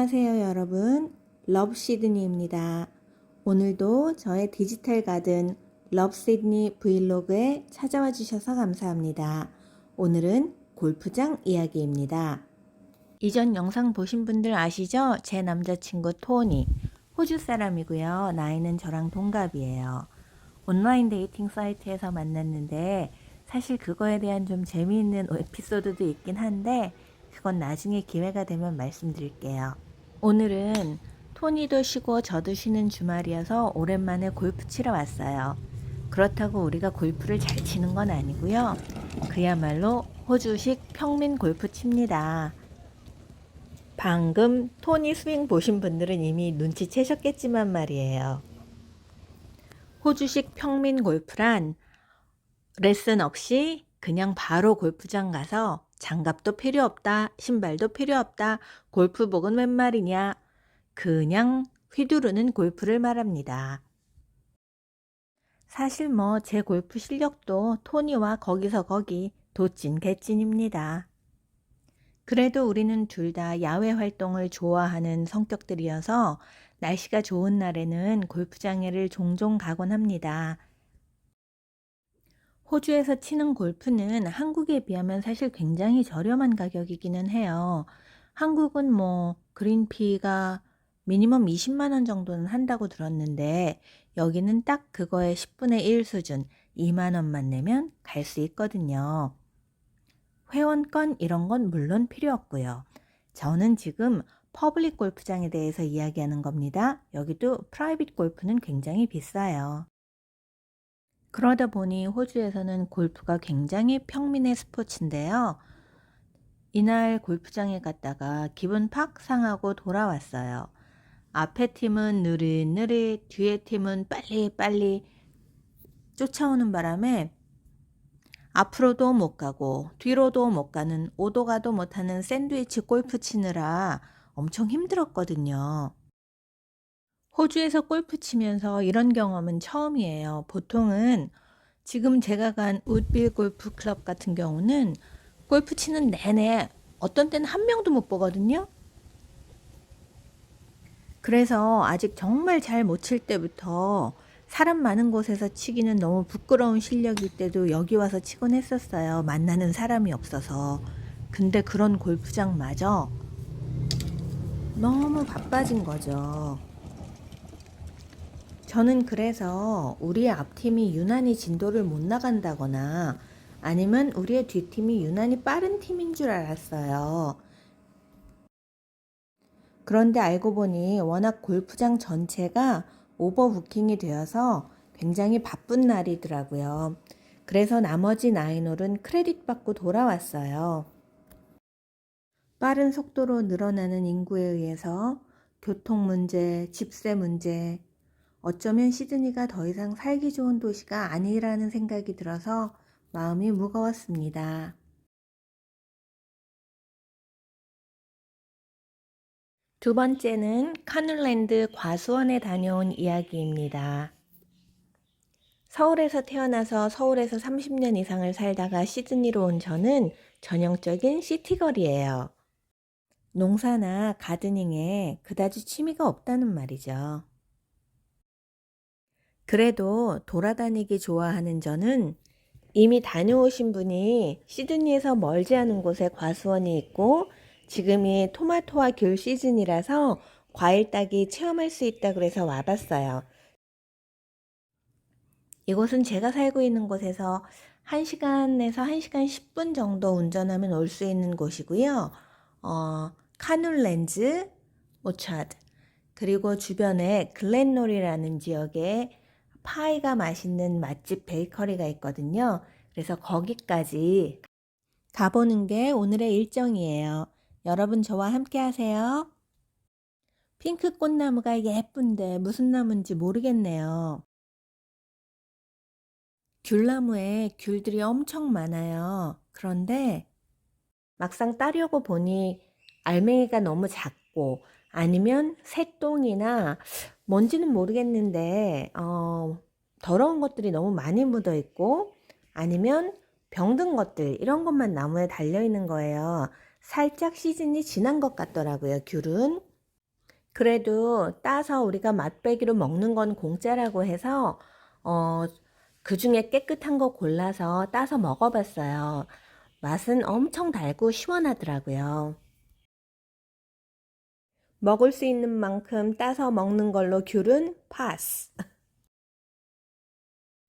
안녕하세요, 여러분. 러브 시드니입니다. 오늘도 저의 디지털 가든 러브 시드니 브이로그에 찾아와 주셔서 감사합니다. 오늘은 골프장 이야기입니다. 이전 영상 보신 분들 아시죠? 제 남자친구 토니. 호주 사람이고요. 나이는 저랑 동갑이에요. 온라인 데이팅 사이트에서 만났는데 사실 그거에 대한 좀 재미있는 에피소드도 있긴 한데 그건 나중에 기회가 되면 말씀드릴게요. 오늘은 토니도 쉬고 저도 쉬는 주말이어서 오랜만에 골프 치러 왔어요. 그렇다고 우리가 골프를 잘 치는 건 아니고요. 그야말로 호주식 평민 골프 칩니다. 방금 토니 스윙 보신 분들은 이미 눈치채셨겠지만 말이에요. 호주식 평민 골프란 레슨 없이 그냥 바로 골프장 가서 장갑도 필요 없다, 신발도 필요 없다, 골프복은 웬 말이냐. 그냥 휘두르는 골프를 말합니다. 사실 뭐 제 골프 실력도 토니와 거기서 거기 도찐 개찐입니다. 그래도 우리는 둘 다 야외 활동을 좋아하는 성격들이어서 날씨가 좋은 날에는 골프장에를 종종 가곤 합니다. 호주에서 치는 골프는 한국에 비하면 사실 굉장히 저렴한 가격이기는 해요. 한국은 뭐 그린피가 미니멈 20만 원 정도는 한다고 들었는데 여기는 딱 그거의 10분의 1 수준 2만 원만 내면 갈 수 있거든요. 회원권 이런 건 물론 필요 없고요. 저는 지금 퍼블릭 골프장에 대해서 이야기하는 겁니다. 여기도 프라이빗 골프는 굉장히 비싸요. 그러다 보니 호주에서는 골프가 굉장히 평민의 스포츠인데요. 이날 골프장에 갔다가 기분 팍 상하고 돌아왔어요. 앞에 팀은 느릿느릿, 뒤에 팀은 빨리빨리 쫓아오는 바람에 앞으로도 못 가고 뒤로도 못 가는 오도 가도 못하는 샌드위치 골프 치느라 엄청 힘들었거든요. 호주에서 골프 치면서 이런 경험은 처음이에요. 보통은 지금 제가 간 우드빌 골프 클럽 같은 경우는 골프 치는 내내 어떤 때는 한 명도 못 보거든요. 그래서 아직 정말 잘 못 칠 때부터 사람 많은 곳에서 치기는 너무 부끄러운 실력일 때도 여기 와서 치곤 했었어요. 만나는 사람이 없어서. 근데 그런 골프장마저 너무 바빠진 거죠. 저는 그래서 우리의 앞팀이 유난히 진도를 못 나간다거나 아니면 우리의 뒷팀이 유난히 빠른 팀인 줄 알았어요. 그런데 알고 보니 워낙 골프장 전체가 오버부킹이 되어서 굉장히 바쁜 날이더라고요. 그래서 나머지 나인홀은 크레딧 받고 돌아왔어요. 빠른 속도로 늘어나는 인구에 의해서 교통 문제, 집세 문제, 어쩌면 시드니가 더 이상 살기 좋은 도시가 아니라는 생각이 들어서 마음이 무거웠습니다. 두 번째는 카눌랜드 과수원에 다녀온 이야기입니다. 서울에서 태어나서 서울에서 30년 이상을 살다가 시드니로 온 저는 전형적인 시티걸이에요. 농사나 가드닝에 그다지 취미가 없다는 말이죠. 그래도 돌아다니기 좋아하는 저는 이미 다녀오신 분이 시드니에서 멀지 않은 곳에 과수원이 있고 지금이 토마토와 귤 시즌이라서 과일 따기 체험할 수 있다 그래서 와봤어요. 이곳은 제가 살고 있는 곳에서 1시간에서 1시간 10분 정도 운전하면 올 수 있는 곳이고요. 어, 카눌렌즈, 오차드, 그리고 주변에 글렌놀이라는 지역에 파이가 맛있는 맛집 베이커리가 있거든요. 그래서 거기까지 가보는 게 오늘의 일정이에요. 여러분 저와 함께 하세요. 핑크 꽃나무가 예쁜데 무슨 나무인지 모르겠네요. 귤나무에 귤들이 엄청 많아요. 그런데 막상 따려고 보니 알맹이가 너무 작고 아니면 새똥이나 뭔지는 모르겠는데 어, 더러운 것들이 너무 많이 묻어 있고 아니면 병든 것들 이런 것만 나무에 달려 있는 거예요. 살짝 시즌이 지난 것 같더라고요, 귤은. 그래도 따서 우리가 맛배기로 먹는 건 공짜라고 해서, 어, 그 중에 깨끗한 거 골라서 따서 먹어봤어요. 맛은 엄청 달고 시원하더라고요. 먹을 수 있는 만큼 따서 먹는 걸로 귤은 파스.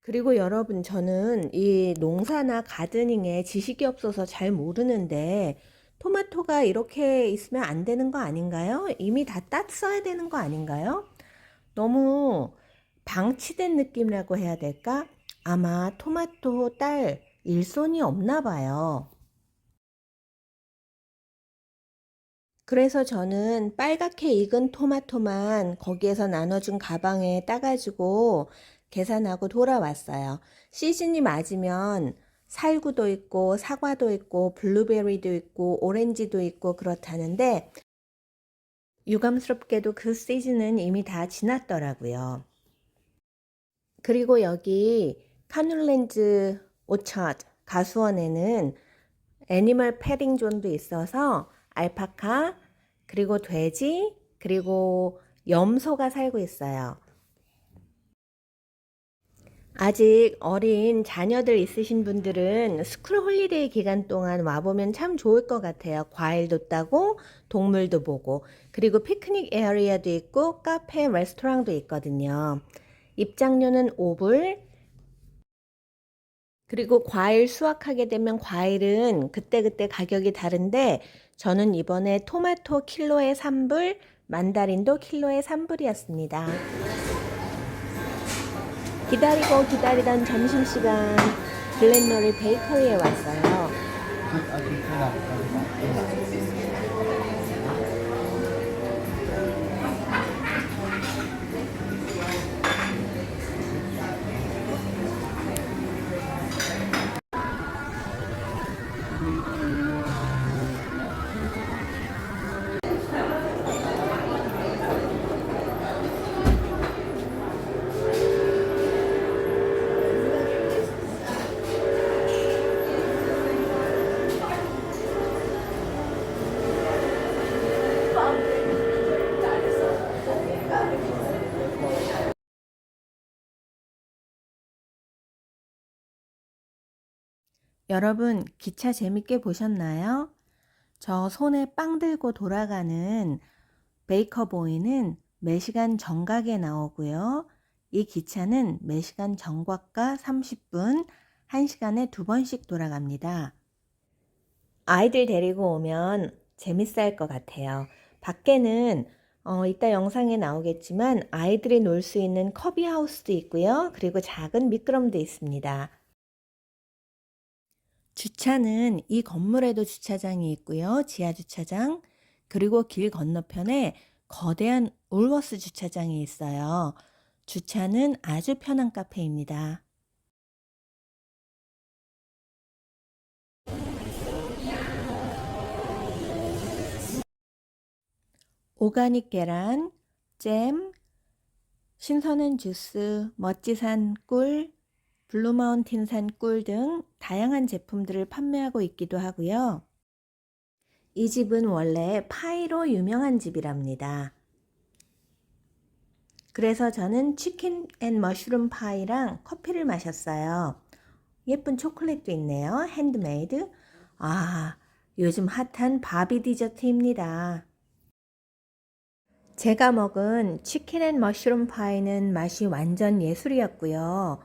그리고 여러분, 저는 이 농사나 가드닝에 지식이 없어서 잘 모르는데, 토마토가 이렇게 있으면 안 되는 거 아닌가요? 이미 다 땄어야 되는 거 아닌가요? 너무 방치된 느낌이라고 해야 될까? 아마 토마토 딸 일손이 없나 봐요. 그래서 저는 빨갛게 익은 토마토만 거기에서 나눠준 가방에 따가지고 계산하고 돌아왔어요. 시즌이 맞으면 살구도 있고 사과도 있고 블루베리도 있고 오렌지도 있고 그렇다는데 유감스럽게도 그 시즌은 이미 다 지났더라고요. 그리고 여기 카눌랜즈 오차드 가수원에는 애니멀 패딩 존도 있어서 알파카 그리고 돼지 그리고 염소가 살고 있어요. 아직 어린 자녀들 있으신 분들은 스쿨 홀리데이 기간 동안 와보면 참 좋을 것 같아요. 과일도 따고 동물도 보고 그리고 피크닉 에어리어도 있고 카페, 레스토랑도 있거든요. 입장료는 5불 그리고 과일 수확하게 되면 과일은 그때그때 가격이 다른데 저는 이번에 토마토 킬로에 3불, 만다린도 킬로에 3불이었습니다. 기다리고 기다리던 점심시간 글렌노리 베이커리에 왔어요. 여러분, 기차 재밌게 보셨나요? 저 손에 빵 들고 돌아가는 베이커보이는 매시간 정각에 나오고요. 이 기차는 매시간 정각과 30분, 1시간에 두 번씩 돌아갑니다. 아이들 데리고 오면 재밌을 것 같아요. 밖에는 어, 이따 영상에 나오겠지만 아이들이 놀 수 있는 커비하우스도 있고요. 그리고 작은 미끄럼도 있습니다. 주차는 이 건물에도 주차장이 있고요. 지하 주차장. 그리고 길 건너편에 거대한 올워스 주차장이 있어요. 주차는 아주 편한 카페입니다. 오가닉 계란, 잼, 신선한 주스, 멋지산 꿀, 블루마운틴산 꿀 등 다양한 제품들을 판매하고 있기도 하고요. 이 집은 원래 파이로 유명한 집이랍니다. 그래서 저는 치킨 앤 머쉬룸 파이랑 커피를 마셨어요. 예쁜 초콜릿도 있네요. 핸드메이드. 아, 요즘 핫한 바비 디저트입니다. 제가 먹은 치킨 앤 머쉬룸 파이는 맛이 완전 예술이었고요.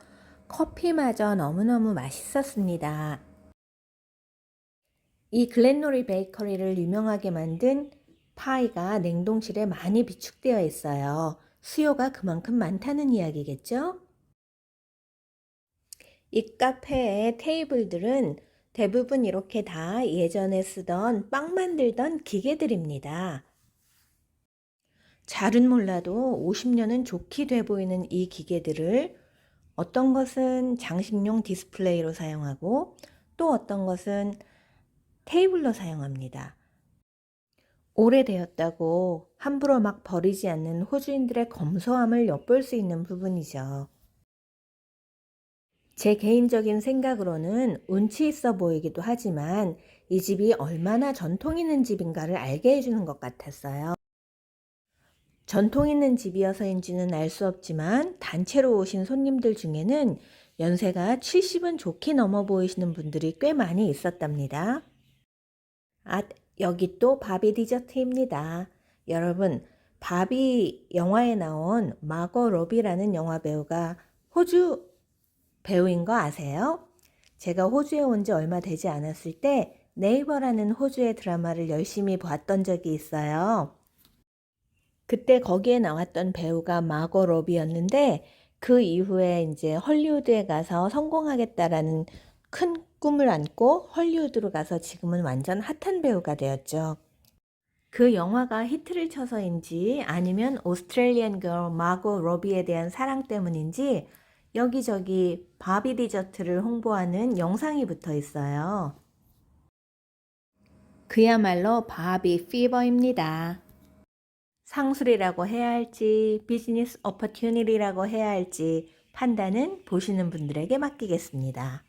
커피마저 너무너무 맛있었습니다. 이 글렌노리 베이커리를 유명하게 만든 파이가 냉동실에 많이 비축되어 있어요. 수요가 그만큼 많다는 이야기겠죠? 이 카페의 테이블들은 대부분 이렇게 다 예전에 쓰던 빵 만들던 기계들입니다. 잘은 몰라도 50년은 좋게 돼 보이는 이 기계들을 어떤 것은 장식용 디스플레이로 사용하고 또 어떤 것은 테이블로 사용합니다. 오래되었다고 함부로 막 버리지 않는 호주인들의 검소함을 엿볼 수 있는 부분이죠. 제 개인적인 생각으로는 운치 있어 보이기도 하지만 이 집이 얼마나 전통 있는 집인가를 알게 해주는 것 같았어요. 전통 있는 집이어서인지는 알 수 없지만 단체로 오신 손님들 중에는 연세가 70은 좋게 넘어 보이시는 분들이 꽤 많이 있었답니다. 아, 여기 또 바비 디저트입니다. 여러분, 바비 영화에 나온 마거 로비라는 영화 배우가 호주 배우인 거 아세요? 제가 호주에 온 지 얼마 되지 않았을 때 네이버라는 호주의 드라마를 열심히 봤던 적이 있어요. 그때 거기에 나왔던 배우가 마거 로비였는데 그 이후에 이제 헐리우드에 가서 성공하겠다라는 큰 꿈을 안고 헐리우드로 가서 지금은 완전 핫한 배우가 되었죠. 그 영화가 히트를 쳐서인지 아니면 오스트레일리안 걸 마고 로비에 대한 사랑 때문인지 여기저기 바비 디저트를 홍보하는 영상이 붙어 있어요. 그야말로 바비 피버입니다. 상술이라고 해야 할지 비즈니스 어퍼튜니티라고 해야 할지 판단은 보시는 분들에게 맡기겠습니다.